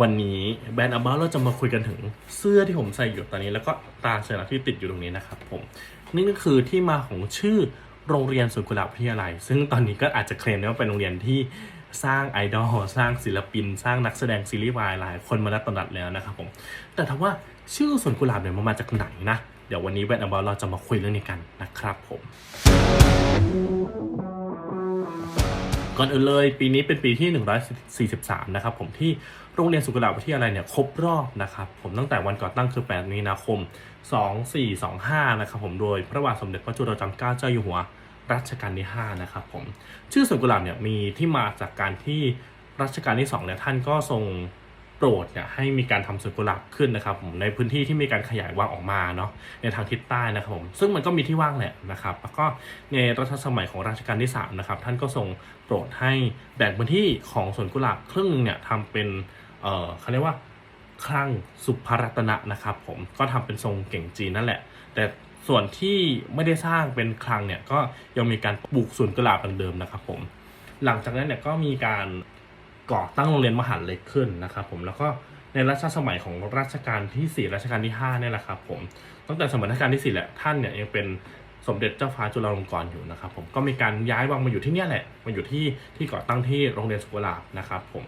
วันนี้แบรนด์อัลบ้าเราจะมาคุยกันถึงเสื้อที่ผมใส่อยู่ตอนนี้ แล้วก็ตราสัญลักษณ์ที่ติดอยู่ตรงนี้นะครับผมนี่ก็คือที่มาของชื่อโรงเรียนสวนกุหลาบวิทยาลัย ซึ่งตอนนี้ก็อาจจะเคลมได้ว่าเป็นโรงเรียนที่สร้างไอดอลสร้างศิลปิน สร้างนักแสดงซีรีส์วายหลายคนมาแล้วตำนัดแล้วนะครับผมแต่ถามว่าชื่อสวนกุหลาบเนี่ยมันมาจากไหนนะ เดี๋ยววันนี้แบรนด์อัลบ้าเราจะมาคุยเรื่องนี้กันนะครับผม ก่อนอื่นเลยปีนี้เป็นปีที่ 143 นะครับผมที่โรงเรียนสุขลาวิทยาลัยเนี่ยครบรอบนะครับผมตั้งแต่วันก่อตั้งคือ 8 มีนาคม 2425 นะครับผมโดยพระบาทสมเด็จพระจุลจอมเกล้าเจ้าอยู่หัวรัชกาลที่ 5 นะครับผมชื่อสวนกุหลาบเนี่ยมีที่มาจากการที่รัชกาลที่2เนี่ยท่านก็ทรง ปรดเนี่ยให้มีการทำสวนกุหลาบขึ้นนะครับผมในพื้นที่ที่มีการขยายว่างออกมาเนาะในทางทิศใต้นะครับผมซึ่งมันก็มีที่ว่างแหละนะครับ แล้วก็ในรัชสมัยของรัชกาลที่3นะครับท่านก็ทรงโปรดให้แบ่งพื้นที่ของสวนกุหลาบครึ่งหนึงเนี่ยทำเป็นเอ่อเขาเรียกว่าคลังสุภรัตนะนะครับ ผมก็ทำเป็นทรงเก่งจีนนั่นแหละ แต่ส่วนที่ไม่ได้สร้างเป็นคลังเนี่ยก็ยังมีการปลูกสวนกุหลาบดังเดิมนะครับผมหลังจากนั้นเนี่ยก็มีการ ก่อตั้งโรงเรียนมหาเล็กขึ้นนะครับผมแล้วก็ในรัชสมัยของรัชกาลที่ 4 รัชกาลที่ 5 เนี่ยแหละครับผมตั้งแต่สมัยรัชกาลที่ 4 แหละท่านเนี่ยยังเป็นสมเด็จเจ้าฟ้าจุฬาลงกรณ์อยู่นะครับผมก็มีการย้ายวังมาอยู่ที่เนี่ยแหละมาอยู่ที่ที่ก่อตั้งที่โรงเรียนสุกุลาบนะครับผม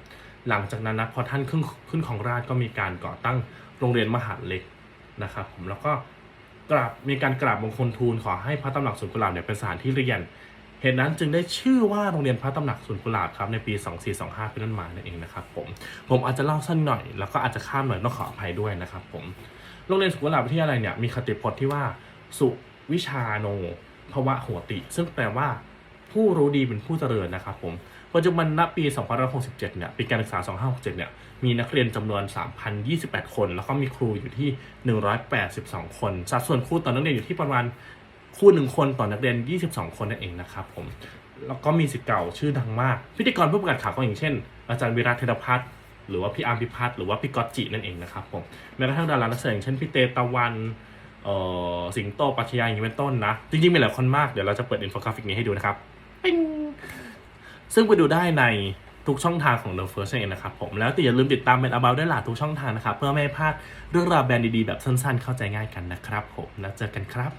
หลังจากนั้นนะพอท่านขึ้นขึ้นของราชก็มีการก่อตั้งโรงเรียนมหาเล็กนะครับผมแล้วก็กราบมีการกราบบงคลทูลขอให้พระตำหนักสวนกุลาบเนี่ยเป็นสถานที่เรียน เหตุนั้นจึงได้ชื่อว่าโรงเรียนพระตำหนักสวนกุหลาบครับในปี 2425 เป็นต้นมานั่นเองนะครับผมผมอาจจะเล่าสั้นหน่อยแล้วก็อาจจะข้ามหน่อยต้องขออภัยด้วยนะครับผมโรงเรียนสวนกุหลาบวิทยาลัยเนี่ยมีคติพจน์ที่ว่าสุวิชาโนภวะโหติ ซึ่งแปลว่าผู้รู้ดีเป็นผู้เจริญนะครับผมปัจจุบันณปี2567 เนี่ยปีการศึกษา 2567 เนี่ยมีนักเรียนจำนวน 3,028 คน แล้วก็มีครูอยู่ที่ 182 คน สัดส่วนครูต่อนักเรียนอยู่ที่ประมาณ ครูหนึ่งคนต่อนักเรียน 22 คนนั่นเองนะครับผมแล้วก็มีสิทธิ์เก่าชื่อดังมาก พิธีกรผู้ประกาศข่าวก็อย่างเช่น อาจารย์วิรัตเทรพัฒน์หรือว่าพี่อาร์มพิพัฒน์หรือว่าพี่ก๊อตจินั่นเองนะครับผมแม้กระทั่งดารานักแสดงเช่นพี่เตตะวันเอ่อสิงโตปัชญาอย่างนี้เป็นต้นนะ จริงๆมีหลายคนมากเดี๋ยวเราจะเปิดอินโฟกราฟิกนี้ให้ดูนะครับปิ๊งซึ่งไปดูได้ในทุกช่องทางของ The First เองนะครับผมแล้วแต่อย่าลืมติดตามเป็น About ได้หลายทุกช่องทางนะครับ เพื่อไม่พลาดเรื่องราวแบรนด์ดีๆ แบบสั้นๆ เข้าใจง่ายกันนะครับผมแล้วเจอกันครับ